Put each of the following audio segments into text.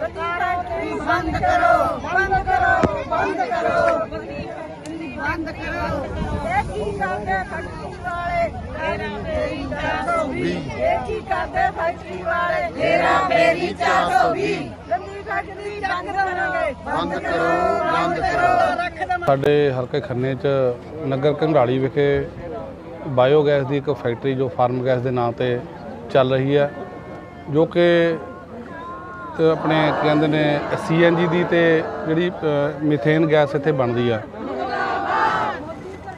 Factory ਬੰਦ ਕਰੋ ਬੰਦ ਕਰੋ ਬੰਦ ਕਰੋ। ਬੰਦ ਕਰੋ। ਇਹ ਕੀ ਕਰਦੇ ਫੈਕਟਰੀ ਵਾਲੇ? ਤੇਰਾ ਮੇਰੀ 420 ਇਹ ਕੀ ਕਰਦੇ ਫੈਕਟਰੀ ਵਾਲੇ? ਤੇਰਾ ਮੇਰੀ 420 ਗੰਦੀ ਫੈਕਟਰੀ ਬੰਦ ਕਰਾਂਗੇ। ਬੰਦ ਕਰੋ ਬੰਦ ਕਰੋ। ਰੱਖ ਦਮ ਸਾਡੇ ਹਲਕੇ ਖੰਨੇ 'ਚ ਨਗਰ ਕੰਘਾਲੀ ਵਿਖੇ ਬਾਇਓਗੈਸ ਦੀ ਇੱਕ ਫੈਕਟਰੀ ਜੋ ਫਾਰਮ ਗੈਸ ਦੇ ਨਾਂ ਤੇ ਚੱਲ ਰਹੀ ਹੈ ਜੋ ਕਿ ਆਪਣੇ ਕੀ ਕਹਿੰਦੇ ਨੇ ਸੀਐਨਜੀ ਦੀ ਤੇ ਜਿਹੜੀ ਅ, ਮੀਥੇਨ ਗੈਸ ਇੱਥੇ ਬਣਦੀ ਆ।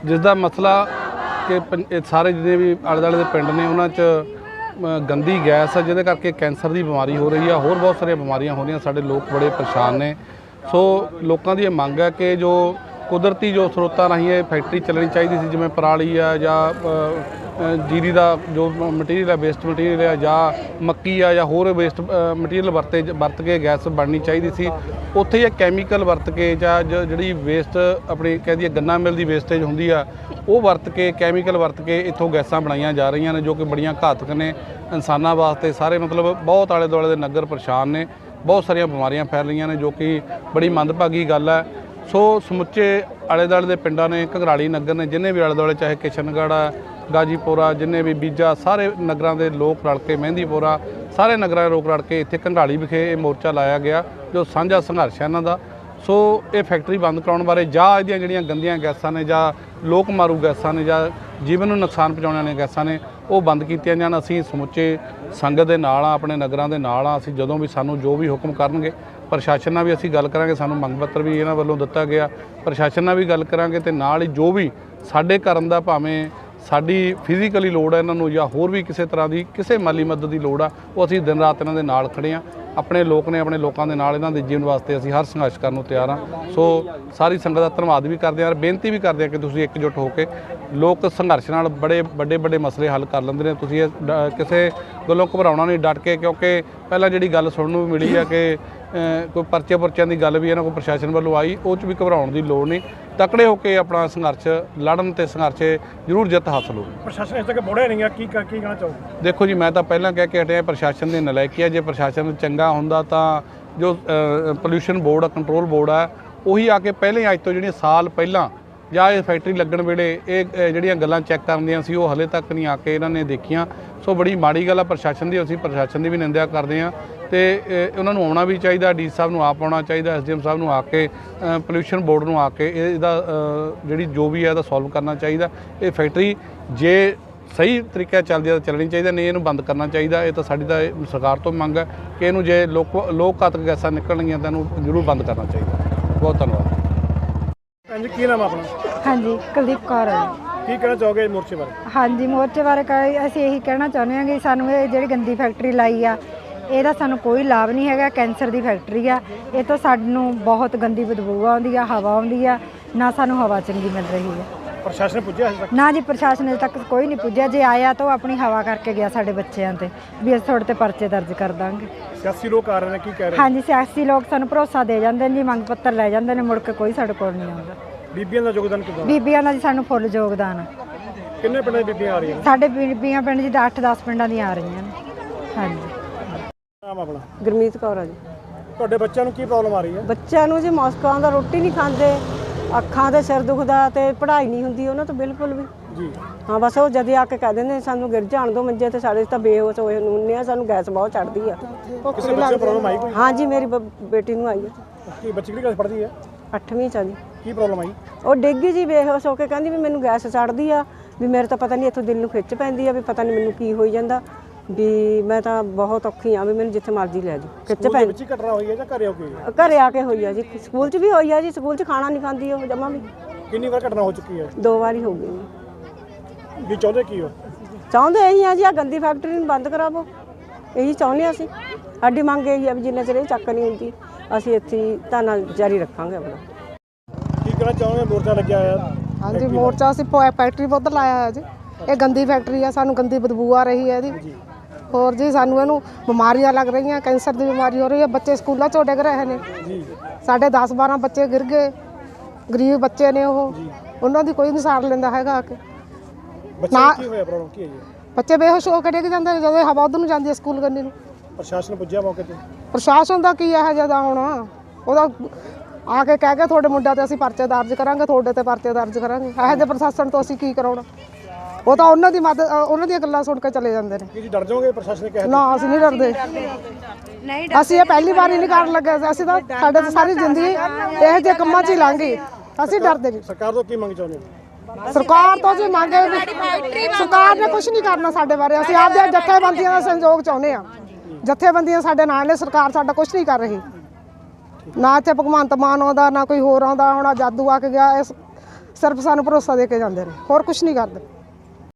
ਜਿਸ ਦਾ ਮਸਲਾ ਕਿ ਪੰ- ਸਾਰੇ ਜਿਹਦੇ ਵੀ ਆਲੇ ਦੁਆਲੇ ਦੇ ਪਿੰਡ ਨੇ ਉਹਨਾਂ 'ਚ ਗੰਦੀ ਗੈਸ ਹੈ ਜਿਹਦੇ ਕਰਕੇ ਕੈਂਸਰ ਦੀ ਬਿਮਾਰੀ ਹੋ ਰਹੀ ਆ। ਹੋਰ ਬਹੁਤ ਸਾਰੀਆਂ ਬਿਮਾਰੀਆਂ ਹੋ ਰਹੀਆਂ ਸਾਡੇ ਲੋਕ ਬੜੇ ਪਰੇਸ਼ਾਨ ਨੇ। ਸੋ ਲੋਕਾਂ ਦੀ ਇਹ ਮੰਗ ਹੈ ਕਿ ਜੋ ਕੁਦਰਤੀ ਜੋ ਸਰੋਤਾਂ ਰਾਹੀਂ ਇਹ ਫੈਕਟਰੀ ਚੱਲਣੀ ਚਾਹੀਦੀ ਸੀ, ਜਿਵੇਂ ਪਰਾਲੀ ਆ ਜਾਂ ਜੀਰੀ ਦਾ ਜੋ ਮਟੀਰੀਅਲ ਹੈ ਵੇਸਟ ਮਟੀਰੀਅਲ ਹੈ ਜਾਂ ਮੱਕੀ ਆ ਜਾਂ ਹੋਰ ਵੇਸਟ ਮਟੀਰੀਅਲ ਵਰਤੇ, ਵਰਤ ਕੇ ਗੈਸ ਬਣਨੀ ਚਾਹੀਦੀ ਸੀ। ਉੱਥੇ ਇਹ ਕੈਮੀਕਲ ਵਰਤ ਕੇ ਜਾਂ ਜ- ਜਿਹੜੀ ਵੇਸਟ ਆਪਣੀ ਕਹਿੰਦੀ ਹੈ ਗੰਨਾ ਮਿਲ ਦੀ ਵੇਸਟੇਜ ਹੁੰਦੀ ਆ, ਉਹ ਵਰਤ ਕੇ ਕੈਮੀਕਲ ਵਰਤ ਕੇ ਇੱਥੋਂ ਗੈਸਾਂ ਬਣਾਈਆਂ ਜਾ ਰਹੀਆਂ ਨੇ, ਜੋ ਕਿ ਬੜੀਆਂ ਘਾਤਕ ਨੇ ਇਨਸਾਨਾਂ ਵਾਸਤੇ। ਸਾਰੇ ਮਤਲਬ ਬਹੁਤ ਆਲੇ ਦੁਆਲੇ ਦੇ ਨਗਰ ਪਰੇਸ਼ਾਨ ਨੇ, ਬਹੁਤ ਸਾਰੀਆਂ ਬਿਮਾਰੀਆਂ ਫੈਲ ਰਹੀਆਂ ਨੇ, ਜੋ ਕਿ ਬੜੀ ਮੰਦਭਾਗੀ ਗੱਲ ਹੈ ਸੋ ਸਮੁੱਚੇ ਆਲੇ ਦੁਆਲੇ ਦੇ ਪਿੰਡਾਂ ਨੇ, ਘਗਰਾਲੀ ਨਗਰ ਨੇ, ਜਿੰਨੇ ਵੀ ਆਲੇ ਦੁਆਲੇ ਚਾਹੇ ਕਿਸ਼ਨਗੜ੍ਹ ਆ, ਗਾਜੀਪੁਰਾ, ਜਿੰਨੇ ਵੀ ਬੀਜਾ, ਸਾਰੇ ਨਗਰਾਂ ਦੇ ਲੋਕ ਰਲ ਕੇ, ਮਹਿੰਦੀਪੁਰਾ, ਸਾਰੇ ਨਗਰਾਂ ਦੇ ਲੋਕ ਰਲ ਕੇ ਇੱਥੇ ਘੰਗਾਲੀ ਵਿਖੇ ਇਹ ਮੋਰਚਾ ਲਾਇਆ ਗਿਆ, ਜੋ ਸਾਂਝਾ ਸੰਘਰਸ਼ ਹੈ ਇਹਨਾਂ ਦਾ। ਸੋ ਇਹ ਫੈਕਟਰੀ ਬੰਦ ਕਰਾਉਣ ਬਾਰੇ ਜਾਂ ਇਹਦੀਆਂ ਜਿਹੜੀਆਂ ਗੰਦੀਆਂ ਗੈਸਾਂ ਨੇ ਜਾਂ ਲੋਕ ਮਾਰੂ ਗੈਸਾਂ ਨੇ ਜਾਂ ਜੀਵਨ ਨੂੰ ਨੁਕਸਾਨ ਪਹੁੰਚਾਉਣ ਵਾਲੀਆਂ ਗੈਸਾਂ ਨੇ, ਉਹ ਬੰਦ ਕੀਤੀਆਂ ਜਾਣ। ਅਸੀਂ ਸਮੁੱਚੇ ਸੰਗਤ ਦੇ ਨਾਲ ਆ, ਆਪਣੇ ਨਗਰਾਂ ਦੇ ਨਾਲ ਆ, ਅਸੀਂ ਜਦੋਂ ਵੀ ਸਾਨੂੰ ਜੋ ਵੀ ਹੁਕਮ ਕਰਨਗੇ ਪ੍ਰਸ਼ਾਸਨ ਨਾਲ ਵੀ ਅਸੀਂ ਗੱਲ ਕਰਾਂਗੇ, ਸਾਨੂੰ ਮੰਗ ਪੱਤਰ ਵੀ ਇਹਨਾਂ ਵੱਲੋਂ ਦਿੱਤਾ ਗਿਆ। ਪ੍ਰਸ਼ਾਸਨ ਨਾਲ ਵੀ ਗੱਲ ਕਰਾਂਗੇ ਤੇ ਨਾਲ ਹੀ ਜੋ ਵੀ ਸਾਡੇ ਕਰਨ ਦਾ ਭਾਵੇਂ ਸਾਡੀ ਫਿਜ਼ੀਕਲੀ ਲੋੜ ਹੈ ਇਹਨਾਂ ਨੂੰ ਜਾਂ ਹੋਰ ਵੀ ਕਿਸੇ ਤਰ੍ਹਾਂ ਦੀ, ਕਿਸੇ ਮਾਲੀ ਮਦਦ ਦੀ ਲੋੜ ਆ, ਉਹ ਅਸੀਂ ਦਿਨ ਰਾਤ ਇਹਨਾਂ ਦੇ ਨਾਲ ਖੜੇ ਆ। ਆਪਣੇ ਲੋਕ ਨੇ ਆਪਣੇ ਲੋਕਾਂ ਦੇ ਨਾਲ ਇਹਨਾਂ ਦੇ ਜੀਵਨ ਵਾਸਤੇ ਅਸੀਂ ਹਰ ਸੰਘਰਸ਼ ਕਰਨ ਨੂੰ ਤਿਆਰ ਆ। ਸੋ ਸਾਰੀ ਸੰਗਤ ਦਾ ਧੰਨਵਾਦ ਵੀ ਕਰਦੇ ਆ ਔਰ ਬੇਨਤੀ ਵੀ ਕਰਦੇ ਆ ਕਿ ਤੁਸੀਂ ਇਕਜੁੱਟ ਹੋ ਕੇ ਲੋਕ ਸੰਘਰਸ਼ ਨਾਲ ਬੜੇ, ਵੱਡੇ ਵੱਡੇ ਮਸਲੇ ਹੱਲ ਕਰ ਲੈਂਦੇ ਨੇ। ਤੁਸੀਂ ਇਹ ਡ- ਕਿਸੇ ਗੱਲੋਂ ਘਬਰਾਉਣਾ ਨਹੀਂ, ਡਟ ਕੇ, ਕਿਉਂਕਿ ਪਹਿਲਾਂ ਜਿਹੜੀ ਗੱਲ ਸੁਣਨ ਨੂੰ ਮਿਲੀ ਆ ਕਿ ਕੋਈ ਪਰਚੇ ਪੁਰਚਿਆਂ ਦੀ ਗੱਲ ਵੀ ਇਹਨਾਂ ਕੋਲ ਪ੍ਰਸ਼ਾਸਨ ਵੱਲੋਂ ਆਈ ਉਹ 'ਚ ਵੀ ਘਬਰਾਉਣ ਦੀ ਲੋੜ ਨਹੀਂ। ਤਕੜੇ ਹੋ ਕੇ ਆਪਣਾ ਸੰਘਰਸ਼ ਲੜਨ ਤੇ ਸੰਘਰਸ਼ ਜ਼ਰੂਰ ਜਿੱਤ ਹਾਸਲ ਹੋਊ ਪ੍ਰਸ਼ਾਸਨ ਇਸ ਤੱਕ ਬੋੜਿਆ ਨਹੀਂ ਆ ਕੀ ਕੀ ਕਹਿਣਾ ਚਾਹੋਗੇ? ਦੇਖੋ ਜੀ ਮੈਂ ਤਾਂ ਪਹਿਲਾਂ ਕਹਿ ਕੇ ਹਟਿਆ ਪ੍ਰਸ਼ਾਸਨ ਦੀ ਨਲਾਇਕੀ ਹੈ ਜੇ ਪ੍ਰਸ਼ਾਸਨ ਚੰਗਾ ਹੁੰਦਾ ਤਾਂ ਜੋ ਪੋਲੂਸ਼ਨ ਬੋਰਡ ਆ ਕੰਟਰੋਲ ਬੋਰਡ ਆ ਉਹੀ ਆ ਕੇ ਪਹਿਲੇ ਅੱਜ ਤੋਂ ਜਿਹੜੀਆਂ ਸਾਲ ਪਹਿਲਾਂ ਜਾਂ ਇਹ ਫੈਕਟਰੀ ਲੱਗਣ ਵੇਲੇ ਇਹ ਜਿਹੜੀਆਂ ਗੱਲਾਂ ਚੈੱਕ ਕਰਨੀਆਂ ਸੀ ਉਹ ਹਲੇ ਤੱਕ ਨਹੀਂ ਆ ਕੇ ਇਹਨਾਂ ਨੇ ਦੇਖੀਆਂ। ਸੋ ਬੜੀ ਮਾੜੀ ਗੱਲ ਆ ਪ੍ਰਸ਼ਾਸਨ ਦੀ ਅਸੀਂ ਪ੍ਰਸ਼ਾਸਨ ਦੀ ਵੀ ਨਿੰਦਿਆ ਕਰਦੇ ਆ ਤੇ ਉਹਨਾਂ ਨੂੰ ਆਉਣਾ ਵੀ ਚਾਹੀਦਾ ਡੀ ਸਾਹਿਬ ਨੂੰ ਆਪ ਆਉਣਾ ਚਾਹੀਦਾ ਐਸਡੀਐਮ ਸਾਹਿਬ ਨੂੰ ਆ ਕੇ ਪੋਲੂਸ਼ਨ ਬੋਰਡ ਨੂੰ ਆ ਕੇ ਇਹ- ਇਹਦਾ ਜਿਹੜੀ ਜੋ ਵੀ ਹੈ ਇਹਦਾ ਸੋਲਵ ਕਰਨਾ ਚਾਹੀਦਾ। ਇਹ ਫੈਕਟਰੀ ਜੇ ਸਹੀ ਤਰੀਕੇ ਚੱਲਦੀ ਹੈ ਤਾਂ ਚੱਲਣੀ ਚਾਹੀਦੀ ਨਹੀਂ ਇਹਨੂੰ ਬੰਦ ਕਰਨਾ ਚਾਹੀਦਾ। ਇਹ ਤਾਂ ਸਾਡੀ ਤਾਂ ਸਰਕਾਰ ਤੋਂ ਮੰਗ ਹੈ ਕਿ ਇਹਨੂੰ ਜੇ ਲੋਕ ਲੋਕ ਘਾਤਕ ਗੈਸਾਂ ਨਿਕਲਣਗੀਆਂ ਤਾਂ ਇਹਨੂੰ ਜ਼ਰੂਰ ਬੰਦ ਕਰਨਾ ਚਾਹੀਦਾ। ਬਹੁਤ ਧੰਨਵਾਦ। ਹਾਂਜੀ ਕੀ ਨਾਮ ਆਪਣਾ? ਹਾਂਜੀ ਕੁਲਦੀਪ ਕੌਰ ਹੈ। ਕੀ ਕਹਿਣਾ ਚਾਹੋਗੇ ਮੋਰਚੇ ਬਾਰੇ? ਹਾਂਜੀ ਮੋਰਚੇ ਬਾਰੇ ਕ- ਅਸੀਂ ਇਹੀ ਕਹਿਣਾ ਚਾਹੁੰਦੇ ਹਾਂ ਕਿ ਸਾਨੂੰ ਇਹ ਜਿਹੜੀ ਗੰਦੀ ਫੈਕਟਰੀ ਲਾਈ ਆ ਇਹਦਾ ਸਾਨੂੰ ਕੋਈ ਲਾਭ ਨਹੀਂ ਹੈਗਾ ਕੈਂਸਰ ਦੀ ਫੈਕਟਰੀ ਆ। ਇਹ ਤੋਂ ਸਾਨੂੰ ਬਹੁਤ ਗੰਦੀ ਬਦਬੂ ਆਉਂਦੀ ਆ ਹਵਾ ਆਉਂਦੀ ਆ ਨਾ ਸਾਨੂੰ ਹਵਾ ਚੰਗੀ ਮਿਲ ਰਹੀ ਆ। ਪ੍ਰਸ਼ਾਸਨ ਪੁੱਜਿਆ ਹਜੇ ਤੱਕ? ਨਾ ਜੀ ਪ੍ਰਸ਼ਾਸਨ ਅਜੇ ਤੱਕ ਕੋਈ ਨਹੀਂ ਪੁੱਜਿਆ। ਜੇ ਆਇਆ ਤਾਂ ਉਹ ਆਪਣੀ ਹਵਾ ਕਰਕੇ ਗਿਆ ਸਾਡੇ ਬੱਚਿਆਂ ਤੇ ਵੀ ਅਸੀਂ ਤੁਹਾਡੇ ਤੇ ਪਰਚੇ ਦਰਜ ਕਰ ਦਾਂਗੇ। ਸਿਆਸੀ ਲੋਕ ਆ ਰਹੇ ਨੇ ਕੀ ਕਹਿ ਰਹੇ ਹਾਂਜੀ ਸਿਆਸੀ ਲੋਕ ਸਾਨੂੰ ਭਰੋਸਾ ਦੇ ਜਾਂਦੇ ਨੇ ਜੀ ਮੰਗ ਪੱਤਰ ਲੈ ਜਾਂਦੇ ਨੇ ਮੁੜ ਕੇ ਕੋਈ ਸਾਡੇ ਕੋਲ ਨਹੀਂ ਆਉਂਦਾ। ਬੀਬੀਆਂ ਦਾ ਯੋਗਦਾਨ ਕਿਦਾਂ ਬੀਬੀਆਂ ਦਾ ਜੀ ਸਾਨੂੰ ਫੁੱਲ ਯੋਗਦਾਨ। ਆ ਕਿੰਨੇ ਪਿੰਡਾਂ ਦੀ ਬੀਬੀਆਂ ਆ ਰਹੀਆਂ ਨੇ? ਸਾਡੇ ਬੀਬੀਆਂ ਪਿੰਡ ਜੀ ਦਾ 8-10 ਪਿੰਡਾਂ ਦੀਆਂ ਆ ਰਹੀਆਂ ਨੇ। ਹਾਂਜੀ। ਨਾਮ ਆਪਣਾ? ਗੁਰਮੀਤ ਕੌਰ ਆ ਜੀ। ਤੁਹਾਡੇ ਬੱਚਿਆਂ ਨੂੰ ਕੀ ਪ੍ਰੋਬਲਮ ਆ ਰਹੀ ਹੈ? ਬੱਚਿਆਂ ਨੂੰ ਜੀ ਮੌਸਕਾਂ ਦਾ ਰੋਟੀ ਨਹੀਂ ਖਾਂਦੇ ਅੱਖਾਂ ਦੇ ਸਿਰ ਦੁਖਦਾ ਤੇ ਪੜ੍ਹਾਈ ਨਹੀਂ ਹੁੰਦੀ ਉਹਨਾਂ ਤੋਂ ਬਿਲਕੁਲ ਵੀ। ਜੀ। ਹਾਂ ਬਸ ਉਹ ਜਦ ਆ ਕੇ ਕਹਿ ਦਿੰਦੇ ਸਾਨੂੰ ਗਿਰ ਜਾਣ ਦੋ ਮੰਜੇ ਤੇ ਸਾਡੇ ਤਾਂ ਬੇਹੋਸ਼ ਹੋਏ ਹੁੰਨੇ ਆ ਸਾਨੂੰ ਗੈਸ ਬਹੁਤ ਚੜਦੀ ਆ। ਭੁੱਖ ਕਿਸੇ ਵੀ ਬੱਚੇ ਲੱਗਦੀ ਪ੍ਰੋਬਲਮ ਆਈ ਕੋਈ? ਹਾਂ ਜੀ ਮੇਰੀ ਬ- ਬੇਟੀ ਨੂੰ ਆਈ ਆ। ਕੀ ਬੱਚੀ ਕਿਹੜੀ ਕਲਾਸ ਪੜ੍ਹਦੀ ਹੈ? 8ਵੀਂ ਚ ਆ ਜੀ। ਕੀ ਪ੍ਰੋਬਲਮ ਆਈ ਉਹ ਡਿੱਗੀ ਜੀ ਬੇਹੋਸ਼ ਹੋ ਕੇ ਕਹਿੰਦੀ ਵੀ ਮੈਨੂੰ ਗੈਸ ਚੜਦੀ ਆ ਵੀ ਮੇਰੇ ਤਾਂ ਪਤਾ ਨਹੀਂ ਇੱਥੋਂ ਦਿਲ ਨੂੰ ਖਿੱਚ ਪੈਂਦੀ ਆ ਵੀ ਪਤਾ ਨਹੀਂ ਮੈਨੂੰ ਕੀ ਹੋਈ ਜਾਂਦਾ ਵੀ ਮੈਂ ਤਾਂ ਬਹੁਤ ਔਖੀ ਆ ਵੀ ਮੈਨੂੰ ਜਿੱਥੇ ਮਰਜ਼ੀ ਲੈ ਜਾਓ ਖਿੱਚ ਪੈਂਦੀ। ਵਿੱਚ ਘਟਨਾ ਹੋਈ ਹੈ ਜਾਂ ਘਰੇ ਹੋ ਕੇ ਹੋਈ ਹੈ ਘਰੇ ਆ ਕੇ ਹੋਈ ਆ ਜੀ ਸਕੂਲ 'ਚ ਵੀ ਹੋਈ ਆ ਜੀ ਸਕੂਲ 'ਚ ਖਾਣਾ ਨਹੀਂ ਖਾਂਦੀ ਉਹ ਜਮਾ ਵੀ। ਕਿੰਨੀ ਵਾਰ ਘਟਨਾ ਹੋ ਚੁੱਕੀ ਹੈ ਦੋ ਵਾਰੀ ਹੋ ਗਈ। ਵੀ ਚਾਹੁੰਦੇ ਕੀ ਹੋ? ਚਾਹੁੰਦੇ ਇਹੀ ਆ ਜੀ ਆ ਗੰਦੀ ਫੈਕਟਰੀ ਨੂੰ ਬੰਦ ਕਰਾਵੋ ਇਹੀ ਚਾਹੁੰਦੇ ਅਸੀਂ। ਸਾਡੀ ਮੰਗ ਇਹੀ ਆ ਵੀ ਜਿੰਨਾ ਚਿਰ ਇਹ ਚੱਕ ਨਹੀਂ ਹੁੰਦੀ ਅਸੀਂ ਇੱਥੇ ਹੀ ਧਰਨਾ ਜਾਰੀ ਰੱਖਾਂਗੇ ਆਪਣਾ। ਕਹਿਣਾ ਚਾਹੋਗੇ ਮੋਰਚਾ ਲੱਗਿਆ ਹੋਇਆ। ਹਾਂਜੀ ਮੋਰਚਾ ਅਸੀਂ ਪੋ- ਫੈਕਟਰੀ ਉੱਧਰ ਲਾਇਆ ਹੋਇਆ ਜੀ। ਇਹ ਗੰਦੀ ਫੈਕਟਰੀ ਆ ਸਾਨੂੰ ਗੰਦੀ ਬਦਬੂ ਆ ਰਹੀ ਹੈ ਇਹਦੀ। ਹੋਰ ਜੀ ਸਾਨੂੰ ਇਹਨੂੰ ਬਿਮਾਰੀਆਂ ਲੱਗ ਰਹੀਆਂ ਕੈਂਸਰ ਦੀ ਬਿਮਾਰੀ ਹੋ ਰਹੀ ਹੈ ਬੱਚੇ ਸਕੂਲਾਂ ਚੋਂ ਡਿੱਗ ਰਹੇ ਨੇ। ਜੀ। ਸਾਡੇ 10 12 ਬੱਚੇ ਗਿਰ ਗਏ ਗਰੀਬ ਬੱਚੇ ਨੇ ਉਹ। ਉਹਨਾਂ ਦੀ ਕੋਈ ਨਹੀਂ ਸਾਰ ਲੈਂਦਾ ਹੈਗਾ ਆ ਕੇ। ਬੱਚੇ ਨੂੰ ਕੀ ਹੋਇਆ ਪ੍ਰੋਬਲਮ ਕੀ ਹੈ? ਜੀ ਬੱਚੇ ਬੇਹੋਸ਼ ਹੋ ਕੇ ਡਿੱਗ ਜਾਂਦੇ ਨੇ ਜਦੋਂ ਇਹ ਹਵਾ ਉਧਰ ਨੂੰ ਜਾਂਦੀ ਹੈ ਸਕੂਲ ਕੰਨੀ ਨੂੰ। ਪ੍ਰਸ਼ਾਸਨ ਪੁੱਜਿਆ ਮੌਕੇ ਤੇ? ਪ੍ਰਸ਼ਾਸਨ ਦਾ ਕੀ ਇਹ ਜਿਹਾ ਹੁਣ? ਉਹਦਾ ਆ ਕੇ ਕਹਿ ਕੇ ਤੁਹਾਡੇ ਮੁੰਡਿਆਂ ਤੇ ਅਸੀਂ ਪਰਚੇ ਦਰਜ ਕਰਾਂਗੇ ਤੁਹਾਡੇ ਤੇ ਪਰਚੇ ਦਰਜ ਕਰਾਂਗੇ। ਇਹੋ ਜਿਹੇ ਪ੍ਰਸ਼ਾਸਨ ਤੋਂ ਅਸੀਂ ਕੀ ਕਰਾਉਣਾ? ਉਹ ਤਾਂ ਉਹਨਾਂ ਦੀ ਮਦਦ ਉਹਨਾਂ ਦੀਆਂ ਗੱਲਾਂ ਸੁਣ ਕੇ ਚਲੇ ਜਾਂਦੇ ਨੇ। ਕੀ ਜੀ ਡਰ ਜਾਓਗੇ ਪ੍ਰਸ਼ਾਸਨ ਕਿਹਾ ਨਾ ਅਸੀਂ ਨਹੀਂ ਡਰਦੇ। ਅਸੀਂ ਇਹ ਪਹਿਲੀ ਵਾਰ ਹੀ ਨਹੀਂ ਕਰਨ ਲੱਗੇ। ਅਸੀਂ ਤਾਂ ਸਾਡੇ ਤਾਂ ਸਾਰੀ ਜ਼ਿੰਦਗੀ ਇਹੋ ਜਿਹੇ ਕੰਮਾਂ 'ਚ ਹੀ ਲੰਘ ਗਈ ਅਸੀਂ ਡਰਦੇ ਨਹੀਂ। ਸਰਕਾਰ ਤੋਂ ਕੀ ਮੰਗ ਚਾਹੁੰਦੇ ਹੋ? ਸਰਕਾਰ ਤੋਂ ਜੀ ਮੰਗੇ ਵੀ ਸਰਕਾਰ ਨੇ ਕੁਝ ਨਹੀਂ ਕਰਨਾ ਸਾਡੇ ਬਾਰੇ। ਅਸੀਂ ਆਪਦੇ ਜਥੇਬੰਦੀਆਂ ਦਾ ਸੰਯੋਗ ਚਾਹੁੰਦੇ ਆ ਜਥੇਬੰਦੀਆਂ ਸਾਡੇ ਨਾਲ ਨੇ ਸਰਕਾਰ ਸਾਡਾ ਕੁਝ ਨਹੀਂ ਕਰ ਰਹੀ। ਨਾ ਇੱਥੇ ਭਗਵੰਤ ਮਾਨ ਆਉਂਦਾ, ਨਾ ਕੋਈ ਹੋਰ ਆਉਂਦਾ, ਹੁਣ ਆਹ ਜਾਦੂ ਆ ਕੇ ਗਿਆ ਇਸ ਸਿਰਫ ਸਾਨੂੰ ਭਰੋਸਾ ਦੇ ਕੇ ਜਾਂਦੇ ਨੇ, ਹੋਰ ਕੁਝ ਨਹੀਂ ਕਰਦੇ।